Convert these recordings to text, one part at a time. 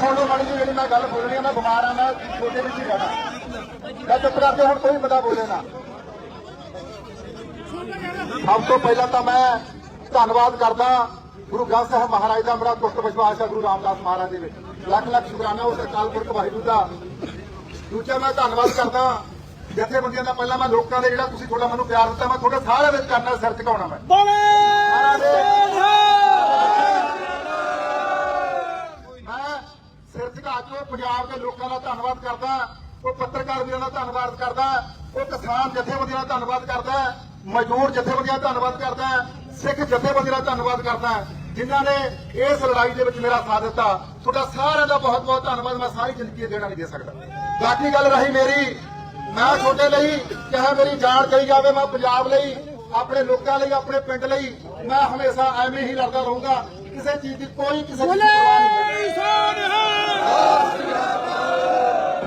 ਸੁਣ ਲਓ ਮਾੜੀ ਜਿਹੀ ਜਿਹੜੀ ਮੈਂ ਗੱਲ ਬੋਲਣੀ ਆ ਮੈਂ ਬਿਮਾਰ ਆ ਮੈਂ ਛੋਟੇ ਵਿੱਚ ਹੀ ਰਹਿਣਾ। ਮੈਂ ਚੁੱਪ ਕਰਕੇ ਹੁਣ ਕੋਈ ਬੰਦਾ ਬੋਲੇ ਨਾ। ਸਭ ਤੋਂ ਪਹਿਲਾਂ ਤਾਂ ਮੈਂ ਧੰਨਵਾਦ ਕਰਦਾ ਗੁਰੂ ਗ੍ਰੰਥ ਸਾਹਿਬ ਮਹਾਰਾਜ ਦਾ ਬੜਾ ਤੁੱਟ ਵਿਸ਼ਵਾਸ ਹੈ ਗੁਰੂ ਰਾਮਦਾਸ ਮਹਾਰਾਜ ਦੇ ਵਿੱਚ। ਲੱਖ ਲੱਖ ਸ਼ੁਕਰਾਨਾ ਉਸ ਅਕਾਲ ਪੁਰਖ ਵਾਹਿਗੁਰੂ ਦਾ। ਦੂਜਾ ਮੈਂ ਧੰਨਵਾਦ ਕਰਦਾ ਜਥੇਬੰਦੀਆਂ ਦਾ ਪਹਿਲਾਂ ਮੈਂ ਲੋਕਾਂ ਦੇ ਜਿਹੜਾ ਤੁਸੀਂ ਥੋੜਾ ਮੈਨੂੰ ਪਿਆਰ ਦਿੱਤਾ ਮੈਂ ਤੁਹਾਡੇ ਸਾਰੇ ਵਿੱਚ ਕਰਨਾ ਸਿਰ ਝੁਕਾਉਣਾ ਮੈਂ। ਮੈਂ ਸਿਰ ਝੁਕਾ ਕੇ ਪੰਜਾਬ ਦੇ ਲੋਕਾਂ ਦਾ ਧੰਨਵਾਦ ਕਰਦਾ ਉਹ ਪੱਤਰਕਾਰ ਵੀਰਾਂ ਦਾ ਧੰਨਵਾਦ ਕਰਦਾ ਉਹ ਕਿਸਾਨ ਜਥੇਬੰਦੀਆਂ ਦਾ ਧੰਨਵਾਦ ਕਰਦਾ ਮਜ਼ਦੂਰ ਜਥੇਬੰਦੀਆਂ ਦਾ ਧੰਨਵਾਦ ਕਰਦਾ ਸਿੱਖ ਜਥੇਬੰਦੀਆਂ ਦਾ ਧੰਨਵਾਦ ਕਰਦਾ ਜਿਨ੍ਹਾਂ ਨੇ ਇਸ ਲੜਾਈ ਦੇ ਵਿੱਚ ਮੇਰਾ ਸਾਥ ਦਿੱਤਾ। ਤੁਹਾਡਾ ਸਾਰਿਆਂ ਦਾ ਬਹੁਤ ਬਹੁਤ ਧੰਨਵਾਦ, ਮੈਂ ਸਾਰੀ ਜ਼ਿੰਦਗੀ ਦੇਣਾ ਨਹੀਂ ਦੇ ਸਕਦਾ। ਬਾਕੀ ਗੱਲ ਰਹੀ ਮੇਰੀ, ਮੈਂ ਤੁਹਾਡੇ ਲਈ ਚਾਹੇ ਮੇਰੀ ਜਾਨ ਕਹੀ ਜਾਵੇ, ਮੈਂ ਪੰਜਾਬ ਲਈ, ਆਪਣੇ ਲੋਕਾਂ ਲਈ, ਆਪਣੇ ਪਿੰਡ ਲਈ, ਮੈਂ ਹਮੇਸ਼ਾ ਐਵੇਂ ਹੀ ਲੜਦਾ ਰਹੂੰਗਾ। ਕਿਸੇ ਚੀਜ਼ ਦੀ ਕੋਈ ਕਿਸੇ ਦੀ ਪਰਵਾਹ ਨਹੀਂ ਕਰਦਾ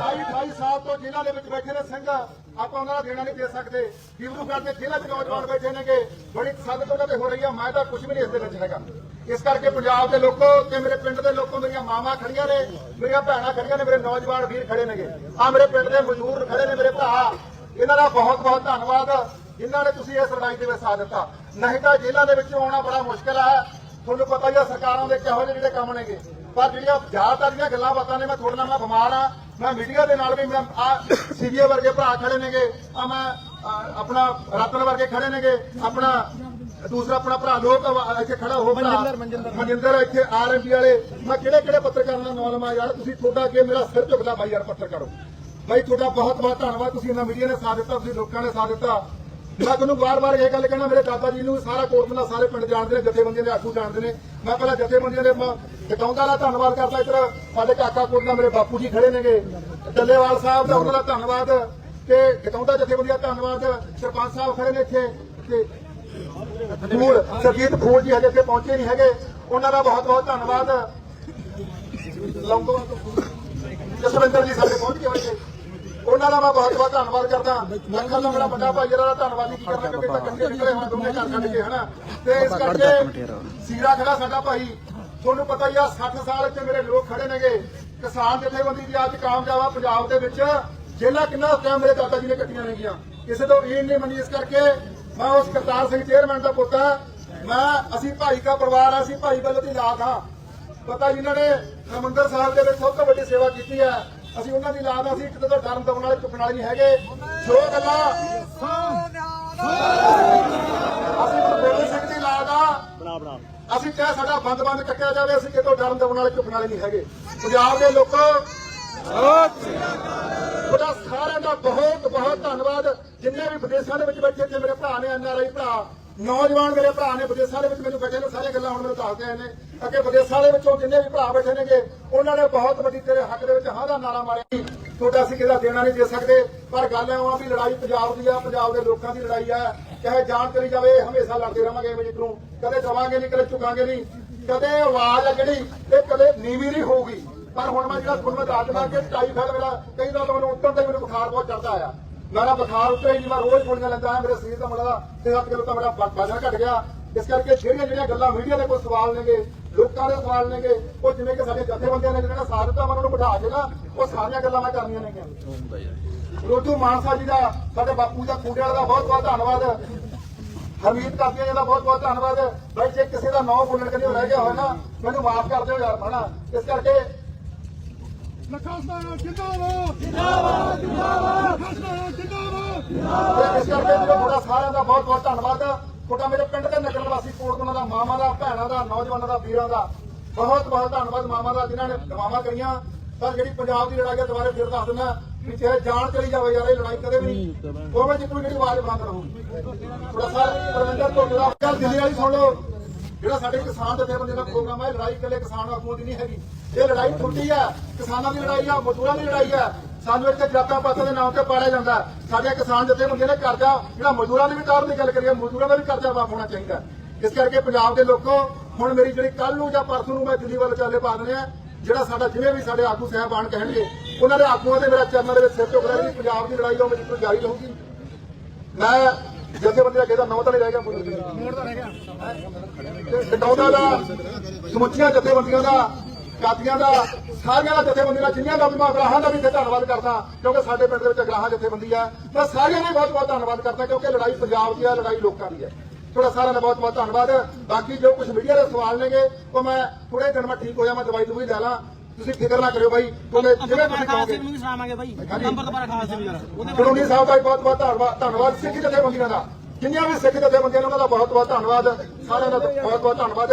28 ਸਾਲ ਤੋਂ ਜੇਲ੍ਹਾਂ ਦੇ ਵਿੱਚ ਬੈਠੇ ਨੇ ਸਿੰਘ ਆਪਾਂ ਉਹਨਾਂ ਦਾ ਦੇਣਾ ਨਹੀਂ ਦੇ ਸਕਦੇ। ਡਿਬਰੂਗੜ੍ਹ ਦੇ ਜੇਲ੍ਹਾਂ 'ਚ ਨੌਜਵਾਨ ਬੈਠੇ ਨੇਗੇ। ਬੜੀ ਸੰਗਤ ਉਹਨਾਂ ਤੇ ਹੋ ਰਹੀ ਆ ਮੈਂ ਤਾਂ ਕੁਝ ਵੀ ਨਹੀਂ ਇਸ ਦੇ ਵਿੱਚ ਹੈਗਾ। ਇਸ ਕਰਕੇ ਪੰਜਾਬ ਦੇ ਲੋਕੋ ਤੇ ਮੇਰੇ ਪਿੰਡ ਦੇ ਲੋਕੋ ਮੇਰੀਆਂ ਮਾਵਾਂ ਖੜੀਆਂ ਨੇ ਮੇਰੀਆਂ ਭੈਣਾਂ ਖੜੀਆਂ ਨੇ ਮੇਰੇ ਨੌਜਵਾਨ ਵੀਰ ਖੜੇ ਨੇਗੇ। ਆ ਮੇਰੇ ਪਿੰਡ ਦੇ ਮਜ਼ਦੂਰ ਖੜੇ ਨੇ ਮੇਰੇ ਭਰਾ। ਇਹਨਾਂ ਦਾ ਬਹੁਤ ਬਹੁਤ ਧੰਨਵਾਦ। ਜਿਨ੍ਹਾਂ ਨੇ ਤੁਸੀਂ ਇਸ ਲੜਾਈ ਦੇ ਵਿੱਚ ਸਾਥ ਦਿੱਤਾ। ਨਹੀਂ ਤਾਂ ਜੇਲ੍ਹਾਂ ਦੇ ਵਿੱਚੋਂ ਆਉਣਾ ਬੜਾ ਮੁਸ਼ਕਲ ਹੈ ਤੁਹਾਨੂੰ ਪਤਾ ਹੀ ਆ ਸਰਕਾਰਾਂ ਦੇ ਕਿਹੋ ਜਿਹੇ ਜਿਹੜੇ ਕੰਮ ਨੇਗੇ। ਪਰ ਜਿਹੜੀਆਂ ਜ਼ਿਆਦਾਤਰ ਦੀਆਂ ਗੱਲਾਂ ਬਾਤਾਂ ਨੇ ਮੈਂ ਤੁਹਾਡੇ ਨਾਲ ਮੈਂ ਬਿਮਾਰ ਆ ਮੈਂ ਮੀਡੀਆ ਦੇ ਨਾਲ ਵੀ ਮੈਂ ਆ ਸੀਬੀਏ ਵਰਗੇ ਭਰਾ ਖੜੇ ਨੇਗੇ ਆ ਮੈਂ ਆਪਣਾ ਰਤਨ ਵਰਗੇ ਖੜੇ ਨੇਗੇ ਆਪਣਾ ਦੂਸਰਾ ਆਪਣਾ ਭਰਾ ਲੋਕ ਇੱਥੇ ਖੜਾ ਹੋ ਭਰਾ ਮਨਿੰਦਰ ਇੱਥੇ ਆਰਐਮਪੀ ਵਾਲੇ ਮੈਂ ਕਿਹੜੇ ਕਿਹੜੇ ਪੱਤਰਕਾਰਾਂ ਦਾ ਨਾਮ ਲਵਾਂ ਯਾਰ ਤੁਸੀਂ ਤੁਹਾਡਾ ਅੱਗੇ ਮੇਰਾ ਸਿਰ ਝੁਕਦਾ ਬਾਈ ਯਾਰ ਪੱਤਰਕਾਰੋ। ਬਾਈ ਤੁਹਾਡਾ ਬਹੁਤ ਬਹੁਤ ਧੰਨਵਾਦ ਤੁਸੀਂ ਇਹਨਾਂ ਮੀਡੀਆ ਨੇ ਸਾਥ ਦਿੱਤਾ ਤੁਸੀਂ ਲੋਕਾਂ ਨੇ ਸਾਥ ਦਿੱਤਾ। ਮੈਂ ਤੁਹਾਨੂੰ ਵਾਰ-ਵਾਰ ਇਹ ਗੱਲ ਕਹਿਣਾ, ਮੇਰੇ ਦਾਦਾ ਜੀ ਨੂੰ ਸਾਰਾ ਕੋਟਮਲਾ ਸਾਰੇ ਪਿੰਡ ਜਾਣਦੇ ਨੇ, ਜਥੇਬੰਦੀਆਂ ਦੇ ਆਗੂ ਜਾਣਦੇ ਨੇ। ਮੈਂ ਪਹਿਲਾਂ ਜਥੇਬੰਦੀਆਂ ਦੇ ਟਿਕਾਉਂਦਾ ਦਾ ਧੰਨਵਾਦ ਕਰਦਾ ਇੱਧਰ ਸਾਡੇ ਕਾਕਾ ਕੋਟਲਾ ਮੇਰੇ ਬਾਪੂ ਜੀ ਖੜੇ ਨੇਗੇ ਟੱਲੇਵਾਲ ਸਾਹਿਬ ਦਾ ਉਹਨਾਂ ਦਾ ਧੰਨਵਾਦ ਤੇ ਟਿਕਾਉਂਦਾ ਜਥੇਬੰਦੀਆਂ ਦਾ ਧੰਨਵਾਦ, ਸਰਪੰਚ ਸਾਹਿਬ ਖੜੇ ਨੇ ਇੱਥੇ ਤੇ ਫੂਲ ਸਰਜੀਤ ਫੂਲ ਜੀ ਹਜੇ ਇੱਥੇ ਪਹੁੰਚੇ ਨਹੀਂ ਹੈਗੇ, ਉਹਨਾਂ ਦਾ ਬਹੁਤ ਬਹੁਤ ਧੰਨਵਾਦ ਲੰਗੋਵਾਲ ਤੋਂ ਜਸਵਿੰਦਰ ਜੀ ਸਾਡੇ ਪਹੁੰਚ ਗਏ ਹੋਏ ਉਹਨਾਂ ਦਾ ਮੈਂ ਬਹੁਤ ਬਹੁਤ ਧੰਨਵਾਦ ਕਰਦਾ। ਲੱਖਾਂ ਦਾ ਮੇਰਾ ਵੱਡਾ ਭਾਈ ਜਿਹੜਾ ਧੰਨਵਾਦ ਨਹੀਂ ਕਰਨਾ ਕਿਉਂਕਿ ਤਾਂ ਇਕੱਠੇ ਨਿਕਲੇ ਹੁਣ ਦੋਨੇ ਘਰ ਕੱਢ ਕੇ ਹਨਾ? ਤੇ ਇਸ ਕਰਕੇ ਸੀਰਾ ਖੜਾ ਸਾਡਾ ਭਾਈ। ਤੁਹਾਨੂੰ ਪਤਾ ਹੀ ਆ 60 ਸਾਲ ਇੱਥੇ ਮੇਰੇ ਲੋਕ ਖੜੇ ਨੇਗੇ। ਕਿਸਾਨ ਜਥੇਬੰਦੀ ਦੀ ਅੱਜ ਕਾਮਯਾਬ ਆ ਪੰਜਾਬ ਦੇ ਵਿੱਚ। ਜੇਲਾ ਕਿੰਨਾ ਟਾਈਮ ਮੇਰੇ ਦਾਦਾ ਜੀ ਨੇ ਕੱਟੀਆਂ ਨੇਗੀਆਂ। ਕਿਸੇ ਤੋਂ ਇਹ ਨਹੀਂ ਮੰਨੀ ਇਸ ਕਰਕੇ ਮੈਂ ਉਸ ਕਰਤਾਰ ਸਿੰਘ ਚੇਅਰਮੈਨ ਦਾ ਪੁੱਤ ਹਾਂ ਮੈਂ ਅਸੀਂ ਭਾਈ ਦਾ ਪਰਿਵਾਰ ਆ ਅਸੀਂ ਭਾਈ ਵੱਲੋਂ ਦੀ ਲਾਦ ਹਾਂ ਪਤਾ ਜਿਨ੍ਹਾਂ ਨੇ ਹਰਿਮੰਦਰ ਸਾਹਿਬ ਦੇ ਵਿੱਚ ਸਭ ਤੋਂ ਵੱਡੀ ਸੇਵਾ ਕੀਤੀ ਹੈ ਅਸੀਂ ਉਹਨਾਂ ਦੀ ਲਾਦ ਅਸੀਂ ਇੱਕ ਤੋਂ ਡਰਨ ਦਮਣ ਵਾਲੇ ਚੁੱਕਣ ਵਾਲੇ ਨਹੀਂ ਹੈਗੇ। ਜੋ ਗੱਲਾਂ ਅਸੀਂ ਗੁਰੂ ਗੋਬਿੰਦ ਸਿੰਘ ਦੀ ਲਾਦ ਆ। ਅਸੀਂ ਚਾਹੇ ਸਾਡਾ ਬੰਦ ਬੰਦ ਕੱਟਿਆ ਜਾਵੇ ਅਸੀਂ ਕਿਤੋਂ ਡਰਨ ਦਮਣ ਵਾਲੇ ਚੁੱਕਣ ਵਾਲੇ ਨਹੀਂ ਹੈਗੇ। ਪੰਜਾਬ ਦੇ ਲੋਕੋ ਤੁਹਾਡਾ ਸਾਰਿਆਂ ਦਾ ਬਹੁਤ ਬਹੁਤ ਧੰਨਵਾਦ। ਜਿੰਨੇ ਵੀ ਵਿਦੇਸ਼ਾਂ ਦੇ ਵਿੱਚ ਬੈਠੇ ਤੇ ਮੇਰੇ ਭਰਾ ਨੇ ਐਨਆਰਆਈ ਭਰਾ। ਨੌਜਵਾਨ ਮੇਰੇ ਭਰਾ ਨੇ ਵਿਦੇਸ਼ਾਂ ਦੇ ਵਿੱਚ ਮੈਨੂੰ ਬੈਠੇ ਨੇ, ਸਾਰੀਆਂ ਗੱਲਾਂ ਹੁਣ ਮੈਨੂੰ ਦੱਸਦੇ ਆਏ ਨੇ। ਅੱਗੇ ਵਿਦੇਸ਼ਾਂ ਦੇ ਵਿੱਚੋਂ ਜਿੰਨੇ ਵੀ ਭਰਾ ਬੈਠੇ ਨੇਗੇ, ਉਹਨਾਂ ਨੇ ਬਹੁਤ ਵੱਡੀ ਤੇਰੇ ਹੱਕ ਦੇ ਵਿੱਚ ਹਾਂ ਦਾ ਨਾਰਾ ਮਾਰਿਆ ਤੁਹਾਡਾ ਅਸੀਂ ਕਿਹਦਾ ਦੇਣਾ ਨਹੀਂ ਦੇ ਸਕਦੇ। ਪਰ ਗੱਲ ਇਹ ਆ ਵੀ ਲੜਾਈ ਪੰਜਾਬ ਦੀ ਆ, ਪੰਜਾਬ ਦੇ ਲੋਕਾਂ ਦੀ ਲੜਾਈ ਆ। ਚਾਹੇ ਜਾਨ ਚਲੀ ਜਾਵੇ, ਹਮੇਸ਼ਾ ਲੜਦੇ ਰਵਾਂਗੇ ਵੀ ਨੂੰ। ਕਦੇ ਦਵਾਂਗੇ ਨਹੀਂ, ਕਦੇ ਝੁਕਾਂਗੇ ਨਹੀਂ। ਕਦੇ ਆਵਾਜ਼ ਆ ਜਿਹੜੀ ਇਹ ਕਦੇ ਨੀਵੀਂ ਨਹੀਂ ਹੋਊਗੀ। ਪਰ ਹੁਣ ਮੈਂ ਜਿਹੜਾ ਤੁਹਾਨੂੰ ਮੈਂ ਦੱਸ ਦਿੰਦਾ ਕਿ ਟਾਈਫਾਇਡ ਮੇਰਾ, ਕਈ ਦਿਨਾਂ ਮੈਨੂੰ ਉੱਤਰ ਤੇ ਮੈਨੂੰ ਬੁਖਾਰ ਬਹੁਤ ਚੜਦਾ ਆਇਆ ਮੇਰਾ ਬੁਖਾਰ ਉੱਤੇ ਹੀ ਮੈਂ ਰੋਜ਼ ਗੋਲੀਆਂ ਲੈਂਦਾ ਆ ਮੇਰੇ ਸਰੀਰ ਦਾ ਮੁੰਡਾ 7 ਕਿਲੋ ਤਾਂ ਮੇਰਾ ਵਜ਼ਨ ਘਟ ਗਿਆ। ਇਸ ਕਰਕੇ ਜਿਹੜੀਆਂ ਜਿਹੜੀਆਂ ਗੱਲਾਂ ਮੀਡੀਆ ਦੇ ਕੋਈ ਸਵਾਲ ਨੇਗੇ, ਲੋਕਾਂ ਦੇ ਸਵਾਲ ਨੇਗੇ, ਉਹ ਜਿਵੇਂ ਕਿ ਸਾਡੇ ਜਥੇਬੰਦੀਆਂ ਨੇ ਜਿਹੜਾ ਸਾਥ ਦਿੱਤਾ ਉਹਨਾਂ ਨੂੰ ਬਿਠਾ ਕੇ ਨਾ, ਉਹ ਸਾਰੀਆਂ ਗੱਲਾਂ ਮੈਂ ਕਰਨੀਆਂ ਨੇਗੀਆਂ। ਰੋਜੂ ਮਾਨਸਾ ਜੀ ਦਾ, ਸਾਡੇ ਬਾਪੂ ਦਾ, ਖੂੰਡੇ ਵਾਲਾ ਦਾ ਬਹੁਤ ਬਹੁਤ ਧੰਨਵਾਦ। ਹਮੀਦ ਕਰਦੀਆਂ ਜੀ ਦਾ ਬਹੁਤ ਬਹੁਤ ਧੰਨਵਾਦ। ਬਾਈ, ਜੇ ਕਿਸੇ ਦਾ ਨਾਂ ਬੋਲਣ ਕਦੇ ਰਹਿ ਗਿਆ ਹੋਇਆ ਨਾ, ਮੈਨੂੰ ਮਾਫ ਕਰ ਦਿਓ ਯਾਰ, ਹਨਾ? ਇਸ ਕਰਕੇ ਲਖਾਸਤਾਨਾ ਜਿੰਦਾਬਾਦ। ਜਿੰਦਾਬਾਦ ਜਿੰਦਾਬਾਦ। ਲਖਾਸਤਾਨਾ ਜਿੰਦਾਬਾਦ। ਤੇ ਇਸ ਕਰਕੇ ਮੇਰੇ ਤੁਹਾਡਾ ਸਾਰਿਆਂ ਦਾ ਬਹੁਤ ਬਹੁਤ ਧੰਨਵਾਦ ਤੁਹਾਡਾ ਮੇਰੇ ਪਿੰਡ ਦੇ ਨਗਰ ਵਾਸੀ ਕੋਟਕੋਨਾ ਦਾ ਮਾਮਾ ਦਾ ਭੈਣਾਂ ਦਾ ਨੌਜਵਾਨਾਂ ਦਾ ਵੀਰਾਂ ਦਾ ਬਹੁਤ ਬਹੁਤ ਧੰਨਵਾਦ ਮਾਮਾ ਦਾ ਜਿਨ੍ਹਾਂ ਨੇ ਦਵਾਵਾਂ ਕਰੀਆਂ। ਪਰ ਜਿਹੜੀ ਪੰਜਾਬ ਦੀ ਲੜਾਈ ਹੈ ਦੁਬਾਰੇ ਫਿਰ ਦੱਸ ਦਿੰਦਾ ਵੀ ਚਾਹੇ ਜਾਨ ਚਲੀ ਜਾਵੇ ਯਾਰ ਇਹ ਲੜਾਈ ਕਦੇ ਵੀ ਨਹੀਂ ਦੋਵੇਂ ਜਿੱਤੂ ਜਿਹੜੀ ਆਵਾਜ਼ ਬੰਦ ਰਹੂਗੀ। ਥੋੜਾ ਸਰ ਪਰਵਿੰਦਰ ਤੋਂ ਦਾ ਗੱਲ ਦਿੱਲੀ ਵਾਲੀ ਸੁਣ ਲਓ। ਜਿਹੜਾ ਸਾਡੇ ਕਿਸਾਨ ਜਥੇਬੰਦੀ ਦਾ ਪ੍ਰੋਗਰਾਮ ਹੈ, ਲੜਾਈ ਇਕੱਲੇ ਕਿਸਾਨ ਆਗੂਆਂ ਦੀ ਨਹੀਂ ਹੈਗੀ। ਇਹ ਲੜਾਈ ਛੁੱਟੀ ਹੈ ਕਿਸਾਨਾਂ ਦੀ ਲੜਾਈ ਆ, ਮਜ਼ਦੂਰਾਂ ਦੀ ਲੜਾਈ ਹੈ ਸਾਨੂੰ ਇੱਥੇ ਜਾਤਾਂ ਪਾਤਾਂ ਦੇ ਨਾਮ ਤੇ ਪਾੜਿਆ ਜਾਂਦਾ। ਸਾਡੇ ਕਿਸਾਨ ਜਥੇਬੰਦੀਆਂ ਨੇ ਕਰਜ਼ਾ, ਜਿਹੜਾ ਮਜ਼ਦੂਰਾਂ ਦੀ ਵੀ ਤਾਰ ਦੀ ਗੱਲ ਕਰੀਏ, ਮਜ਼ਦੂਰਾਂ ਦਾ ਵੀ ਕਰਜ਼ਾ ਵਾਪ ਹੋਣਾ ਚਾਹੀਦਾ। ਇਸ ਕਰਕੇ ਪੰਜਾਬ ਦੇ ਲੋਕੋ, ਹੁਣ ਮੇਰੀ ਜਿਹੜੀ ਕੱਲ ਨੂੰ ਜਾਂ ਪਰਸੋਂ ਨੂੰ ਮੈਂ ਦਿੱਲੀ ਵੱਲ ਚਾਲੇ ਪਾ ਦਨੇ ਆ ਜਿਹੜਾ ਸਾਡਾ ਜਿਵੇਂ ਵੀ ਸਾਡੇ ਆਗੂ ਸਹਿਬਾਨ ਕਹਿਣਗੇ, ਉਹਨਾਂ ਦੇ ਆਗੂਆਂ ਦੇ ਮੇਰਾ ਚਰਨਾਂ ਦੇ ਵਿੱਚ ਸਿਰ ਝੁਕ ਰਿਹਾ ਪੰਜਾਬ ਦੀ ਲੜਾਈ ਉਹ ਮੇਰੀ ਕੋਈ ਜਾਰੀ ਰਹੂਗੀ। ਮੈਂ ਜਥੇਬੰਦੀ ਦਾ ਕਿਹਦਾ ਤਾਂ ਨਹੀਂ ਰਹਿ ਗਿਆ ਮੋੜ ਤਾਂ ਰਹਿ ਗਿਆ। ਕਟੌਦਾ ਦਾ ਸਮੁੱਚੀਆਂ ਜਥੇਬੰਦੀਆਂ ਦਾ ਕਾਦੀਆਂ ਦਾ ਸਾਰੀਆਂ ਦਾ ਜਥੇਬੰਦੀਆਂ ਦਾ ਜਿੰਨੀਆਂ ਦਾ ਵੀ ਮੈਂ ਅਗਰਾਹਾਂ ਦਾ ਵੀ ਇੱਥੇ ਧੰਨਵਾਦ ਕਰਦਾ ਕਿਉਂਕਿ ਸਾਡੇ ਪਿੰਡ ਦੇ ਵਿੱਚ ਅਗਰਾਹਾਂ ਜਥੇਬੰਦੀ ਹੈ ਮੈਂ ਸਾਰਿਆਂ ਦਾ ਹੀ ਬਹੁਤ ਬਹੁਤ ਧੰਨਵਾਦ ਕਰਦਾ ਕਿਉਂਕਿ ਲੜਾਈ ਪੰਜਾਬ ਦੀ ਹੈ ਲੜਾਈ ਲੋਕਾਂ ਦੀ ਹੈ ਤੁਹਾਡਾ ਸਾਰਿਆਂ ਦਾ ਬਹੁਤ ਬਹੁਤ ਧੰਨਵਾਦ। ਬਾਕੀ ਜੋ ਕੁਝ ਮੀਡੀਆ ਦੇ ਸਵਾਲ ਨੇਗੇ ਉਹ ਮੈਂ ਥੋੜੇ ਦਿਨ ਮੈਂ ਠੀਕ ਹੋਇਆ ਮੈਂ ਦਵਾਈ ਦਵਾਈ ਲੈ ਲਾਂ। ਤੁਸੀਂ ਫਿਕਰ ਨਾ ਕਰਿਓ ਬਾਈ ਕਿਉਂਕਿ ਜਿਵੇਂ ਤੁਸੀਂ ਕਹੋਗੇ। ਨੂੰ ਵੀ ਬਾਈ। ਨੰਬਰ ਦੁਬਾਰਾ ਖਾਲਸੇ ਨੂੰ ਯਾਰ। ਉਹਦੇ ਕਲੋਨੀ ਸਾਹਿਬ ਦਾ ਬਹੁਤ ਬਹੁਤ ਧੰਨਵਾਦ ਧੰਨਵਾਦ ਸਿੱਖ ਜਥੇਬੰਦੀਆਂ ਦਾ। ਜਿੰਨੀਆਂ ਵੀ ਸਿੱਖ ਜਥੇਬੰਦੀਆਂ ਨੇ ਉਹਨਾਂ ਦਾ ਬਹੁਤ ਬਹੁਤ ਧੰਨਵਾਦ। ਸਾਰਿਆਂ ਦਾ ਬਹੁਤ ਬਹੁਤ ਧੰਨਵਾਦ।